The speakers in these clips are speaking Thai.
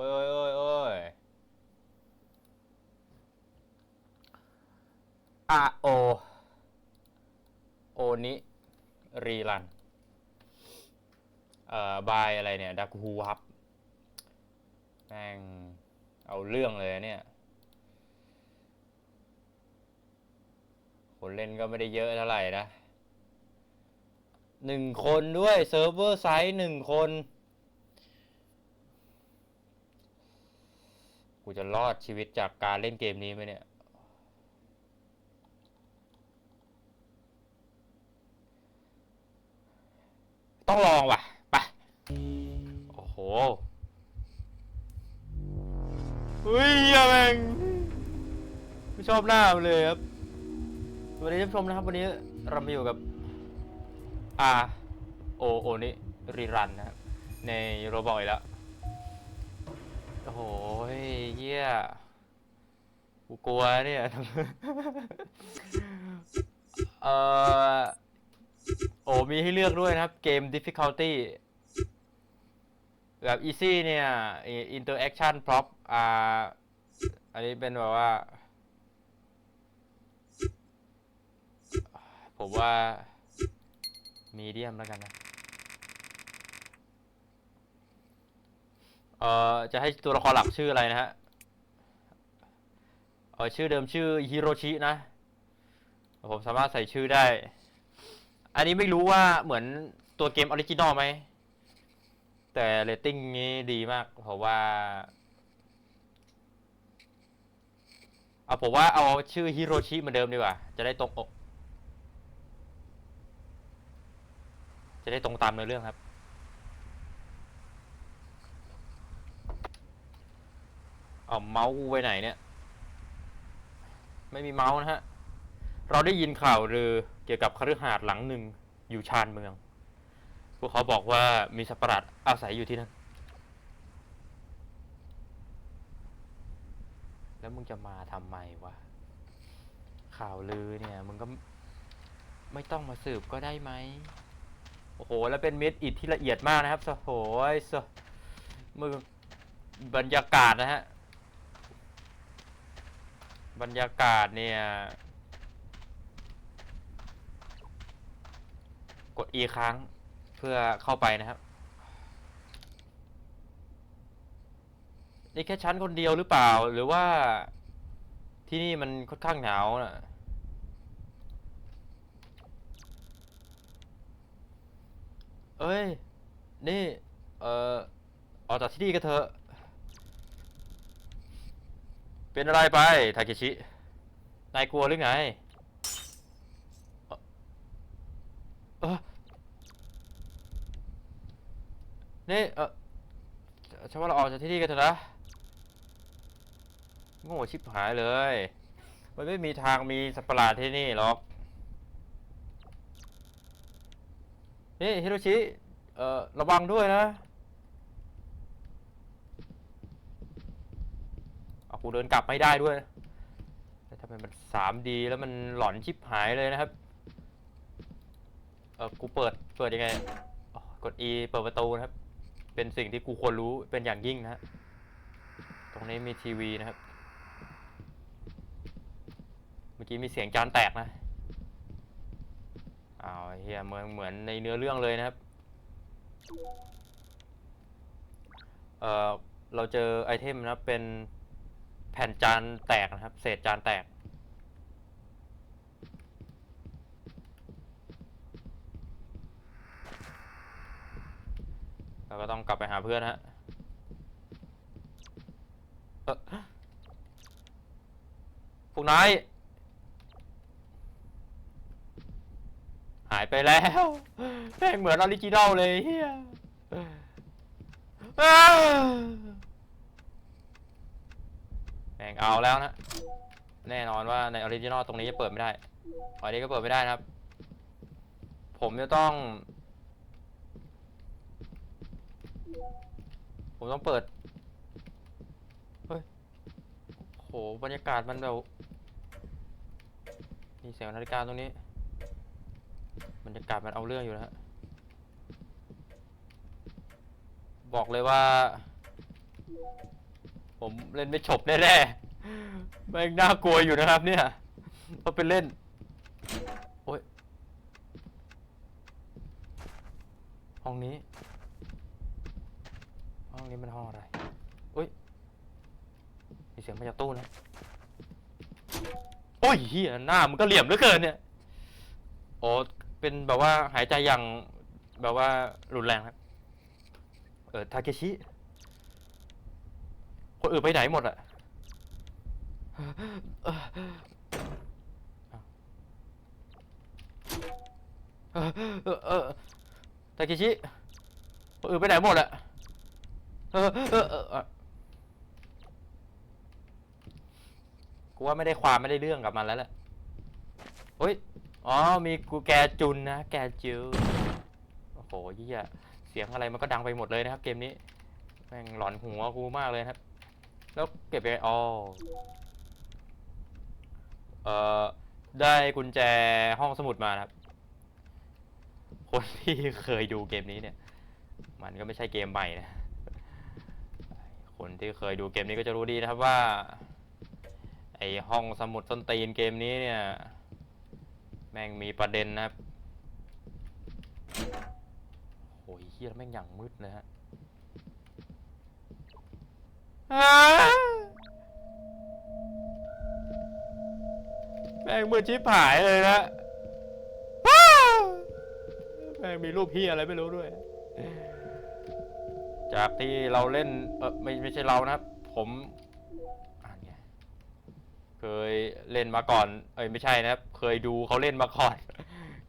อ้ยโอ้ยโอ้ยโอ้ยอะโอ โอนิรีรัน เอ่อ บายอะไรเนี่ย ดักฮูครับ แม่ง เอาเรื่องเลยเนี่ย คนเล่นก็ไม่ได้เยอะเท่าไหร่นะหนึ่งคนด้วย เซิร์ฟเวอร์ไซส์หนึ่งคน กูจะรอดชีวิตจากการเล่นเกมนี้ไหมเนี่ย ต้องลองว่ะ ไป โอ้โหเฮ้ยเหี้ยแม่งไม่ชอบหน้ามันเลยครับสวัสดีท่านผู้ชมนะครับ วันนี้เรามาอยู่กับ R O O นี่รีรันนะครับ ในโรบอทแล้ว อ้โหเยี่ยกูกลัวเนี่ย เออโอ้มีให้เลือกด้วยนะครับ เกม difficulty แบบ easy เนี่ย interaction prop อ่า อันนี้เป็นแบบว่า ผมว่ามีเดียมแล้วกันนะ เอ่อจะให้ตัวละครหลักชื่ออะไรนะฮะเออชื่อเดิมชื่อฮิโรชินะ ผมสามารถใส่ชื่อได้ อันนี้ไม่รู้ว่าเหมือนตัวเกมออริจินอลไหม แต่เรตติ้งนี้ดีมาก เพราะว่าเอาผมว่าเอาชื่อฮิโรชิเหมือนเดิมดีกว่า จะได้ตรงอก จะได้ตรงตามเนื้อเรื่องครับ เอาเมาส์กูไปไหนเนี่ย ไม่มีเมาส์นะฮะ เราได้ยินข่าวลือเกี่ยวกับคฤหาสน์หลังหนึ่งอยู่ชานเมือง พวกเขาบอกว่ามีสัตว์ประหลาดอาศัยอยู่ที่นั่น แล้วมึงจะมาทำไมวะ ข่าวลือเนี่ยมึงก็ไม่ต้องมาสืบก็ได้ไหม โอ้โห แล้วเป็นเม็ดอิฐที่ละเอียดมากนะครับสะโหยสมือบรรยากาศนะฮะ บรรยากาศเนี่ย กด E ครั้งเพื่อเข้าไปนะครับ นี่แค่ชั้นคนเดียวหรือเปล่า หรือว่าที่นี่มันค่อนข้างหนาวนะเอ้ย นี่ เอ่อ ออกจากที่นี่กันเถอะ เป็นอะไรไปทาเคชิ นายกลัวหรือไงเอ่อเออนี่เออฉันว่าเราออกจากที่นี่กันเถอะนะ โง่ชิบหายเลย มันไม่มีทางมีสัตว์ประหลาดที่นี่หรอก นี่ฮิโรชิ เอ่อ ระวังด้วยนะเอา กูเดินกลับไม่ได้ด้วยแล้วทำไมมัน 3D แล้วมันหลอนชิบหายเลยนะครับ เออกูเปิดเปิดยังไงกด E เปิดประตูนะครับ เป็นสิ่งที่กูควรรู้เป็นอย่างยิ่งนะฮะตรงนี้มีทีวีนะครับ เมื่อกี้มีเสียงจานแตกนะอ้าวเฮียเหมือนเหมือนในเนื้อเรื่องเลยนะครับ เอ่อเราเจอไอเทมนะเป็น ผ่นจานแตกนะครับ เศษจานแตก เราก็ต้องกลับไปหาเพื่อนฮะพวกนายหายไปแล้วแม่งเหมือนออริจินอลเลยเฮีย แม่งเอาแล้วนะ แน่นอนว่าในออริจินอลตรงนี้จะเปิดไม่ได้อันนี้ก็เปิดไม่ได้นะครับ ผมจะต้อง ผมต้องเปิด เฮ้ยโหบรรยากาศมันแบบมีเสียงนาฬิกาตรงนี้ บรรยากาศมันเอาเรื่องอยู่นะฮะ บอกเลยว่า ผมเล่นไม่จบแน่ๆแม่งน่ากลัวอยู่นะครับเนี่ยพอไปเล่น โอ้ย ห้องนี้ ห้องนี้มันห้องอะไรอุ้ย มีเสียงมาจากตู้นะ โอ้ยเฮียหน้ามันก็เหลี่ยมเหลือเกินเนี่ย โอ้เป็นแบบว่าหายใจอย่างแบบว่ารุนแรงครับ เออทาเคชิ คนอื่นไปไหนหมดอะเอ่อเอ่อเอ่อเอ่อทาเคชิคนอื่นไปไหนหมดอะกูว่าไม่ได้ความไม่ได้เรื่องกับมันแล้วแหละเฮ้ย อ๋อ มีกูแกจุนนะ แกจูโอ้โหเยี่ยเสียงอะไรมันก็ดังไปหมดเลยนะครับ เกมนี้ แม่งหลอนหัวกูมากเลยครับ แล้วเก็บไปอ๋อเอ่อ ได้กุญแจห้องสมุดมานะครับ คนที่เคยดูเกมนี้เนี่ย มันก็ไม่ใช่เกมใหม่นะ คนที่เคยดูเกมนี้ก็จะรู้ดีนะครับว่า ไอห้องสมุดต้นตีนเกมนี้เนี่ย แม่งมีประเด็นนะครับโอ้ยเฮียแม่งอย่างมืดนะฮะ แม่งมืดชิบหายเลยนะว้าวแม่งมีรูปเฮียอะไรไม่รู้ด้วย จากที่เราเล่น เออไม่ไม่ใช่เรานะครับ ผมอ่านไงเคยเล่นมาก่อน เอ้ยไม่ใช่นะครับ เคยดูเขาเล่นมาก่อน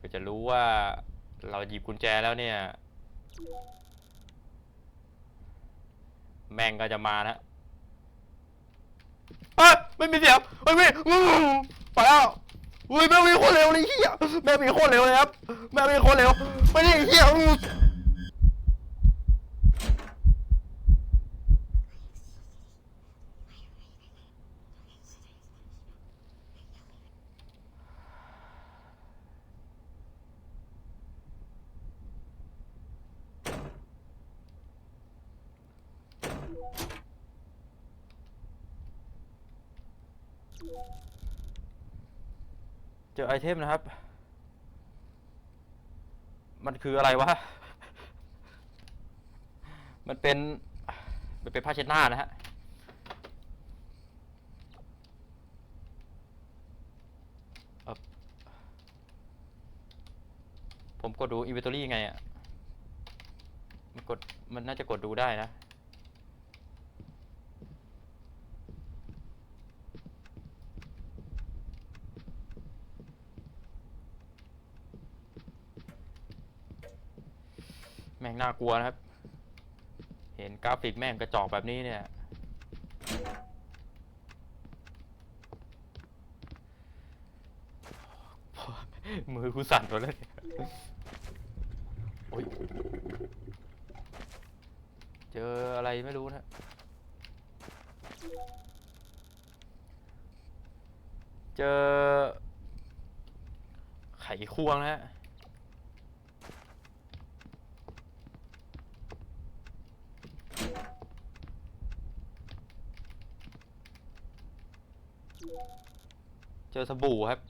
ก็จะรู้ว่าเราหยิบกุญแจแล้วเนี่ย แม่งก็จะมานะ เอ้ยไม่มีเสียงไม่มีอื้ไปแล้วอุ้ยแม่งมีคนเร็วเลยเฮียแม่งมีคนเร็วเลยครับแม่งมีคนเร็วไม่ได้เฮียอื้อ เจอไอเทมนะครับ มันคืออะไรวะ มันเป็น มันเป็นผ้าเช็ดหน้านะฮะผมกดดู inventory ไงอะ มันกด มันน่าจะกดดูได้นะ แม่งน่ากลัวนะครับ เห็นกราฟิกแม่งกระจอกแบบนี้เนี่ย มือกูสั่นหมดแล้วเนี่ยโอ้ยเจออะไรไม่รู้นะ เจอไขควงนะฮะ เจ อสบู่ครับ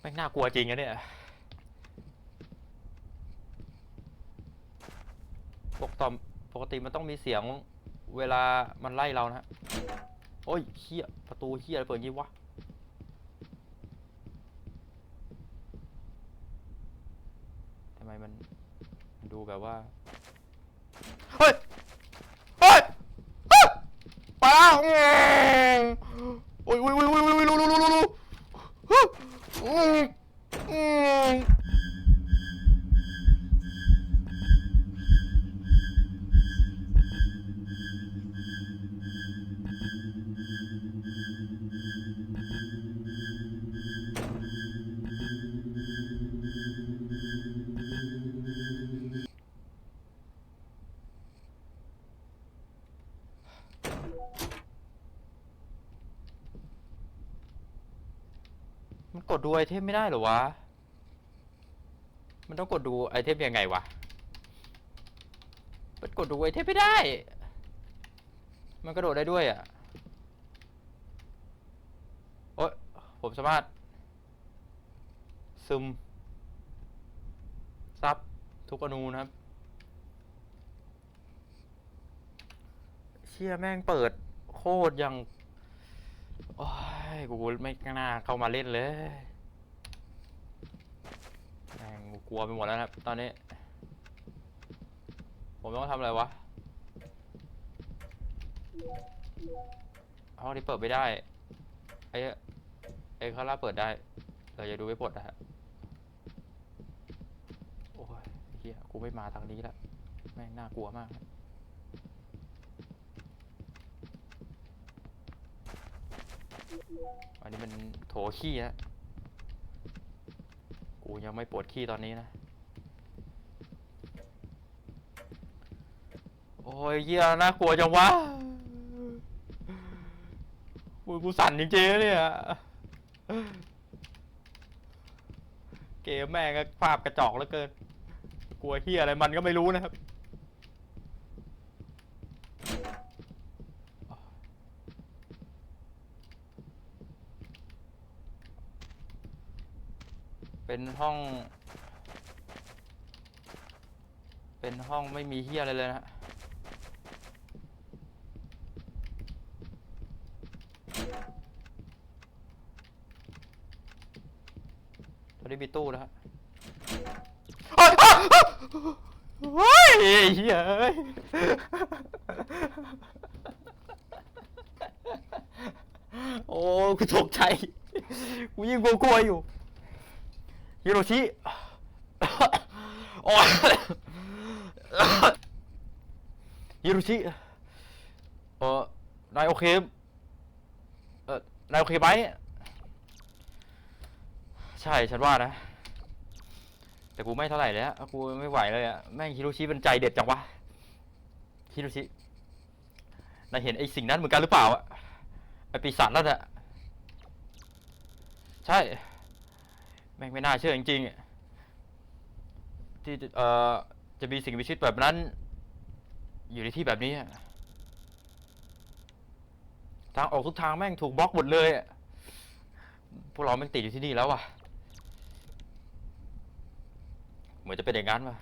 แม่น่ากลัวจริงอะเนี่ยปกติปกติมันต้องมีเสียงเวลามันไล่เรานะฮะ โอ้ยเฮียประตูเฮียอะไรเปิดงี้วะทำไมมันดูแบบว่า เฮ้ย เฮ้ยเฮ้ย ไปแล้วอืมโอ้ยโอ้ยโอ้ยโอ้ยโดดดูไอเทมไม่ได้หรอวะ มันต้องกดดูไอเทมยังไงวะ มันกดดูไอเทมไม่ได้ มันกระโดดได้ด้วยอะ โอ๊ย ผมสามารถ ซึม ซับ ทุกอนูนะครับ เชี่ยแม่งเปิดโคตรยัง โอ้ ยกูไม่กล้าเข้ามาเล่นเลยแม่งกูกลัวไปหมดแล้วครับตอนนี้ ผมต้องทำอะไรวะห้องนี้เปิดไม่ได้ ไอ้ไอ้ข้าล่าเปิดได้ เราจะดูไม่ปลดนะฮะ โอ้ยเฮียกูไม่มาทางนี้ล้วแม่งน่ากลัวมาก อันนี้มันโถขี้นะกูยังไม่ปวดขี้ตอนนี้นะ โอ้ยเหี้ยน่ากลัวจังวะกูกูสั่นจริงๆเนี่ยเกมแม่งก็ภาพกระจอกเหลือเกิน กลัวเฮียอะไรมันก็ไม่รู้นะครับ เป็นห้อง เป็นห้องไม่มีเฮียอะไรเลยนะฮะตอนนี้มีตู้แล้วฮะเฮ้ยเฮียเอ้ยโอ้กูตกใจ กูยิ่งกลัวๆอยู่ ฮิโรชิโอ้ยฮิโรชิเออนายโอเคเออนายโอเคไหมใช่ฉันว่านะ แต่กูไม่เท่าไหร่เลยอะกูไม่ไหวเลยอะแม่งฮิโรชิเป็นใจเด็ดจังวะฮิโรชินายเห็นไอ้สิ่งนั้นเหมือนกันหรือเปล่าอะไอ้ปีศาจนั่นอะใช่ แม่งไม่น่าเชื่อจริงๆที่จะเอ่อจะมีสิ่งมีชีวิตแบบนั้น อยู่ในที่แบบนี้ทางออกทุกทางแม่งถูกบล็อกหมดเลยพวกเราแม่งติดอยู่ที่นี่แล้วว่ะเหมือนจะเป็นอย่างนั้นว่ะ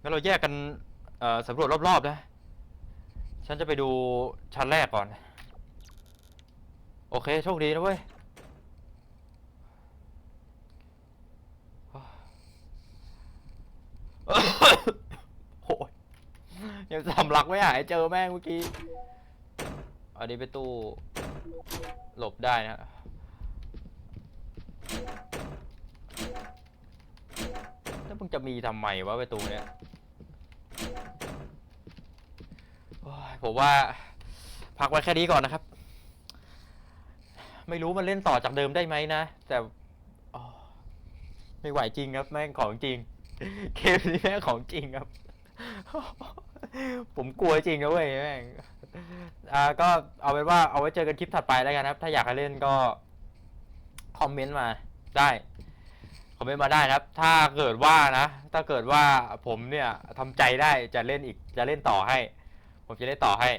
งั้นเราแยกกันสำรวจรอบๆนะ ฉันจะไปดูชั้นแรกก่อน โอเค โชคดีนะเว้ยโอ้ยยังสำลักไม่หายเจอแม่งเมื่อกี้ อันนี้เป็นตู้ หลบได้นะแล้วมึงจะมีทำไมวะประตูเนี้ยผมว่า พักไว้แค่นี้ก่อนนะครับ ไม่รู้มันเล่นต่อจากเดิมได้ไหมนะ แต่อ๋อไม่ไหวจริงครับ แม่งของจริง เกมนี้แม่งของจริงครับ ผมกลัวจริงนะเว้ยแม่งอ่าก็เอาเป็นว่าเอาไว้เจอกันคลิปถัดไปแล้วกันครับ ถ้าอยากให้เล่นก็คอมเมนต์มาได้คอมเมนต์มาได้ครับ ถ้าเกิดว่านะ ถ้าเกิดว่าผมเนี่ยทำใจได้จะเล่นอีกจะเล่นต่อให้ ผมจะเล่นต่อให้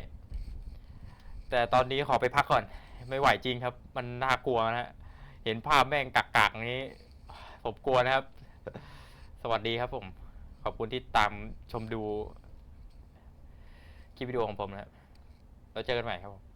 แต่ตอนนี้ขอไปพักก่อน ไม่ไหวจริงครับ มันน่ากลัวนะฮะเห็นภาพแม่งกักๆนี้ ผมกลัวนะครับ สวัสดีครับผม ขอบคุณที่ตามชมดูคลิปวิดีโอของผมนะครับแล้วเจอกันใหม่ครับผม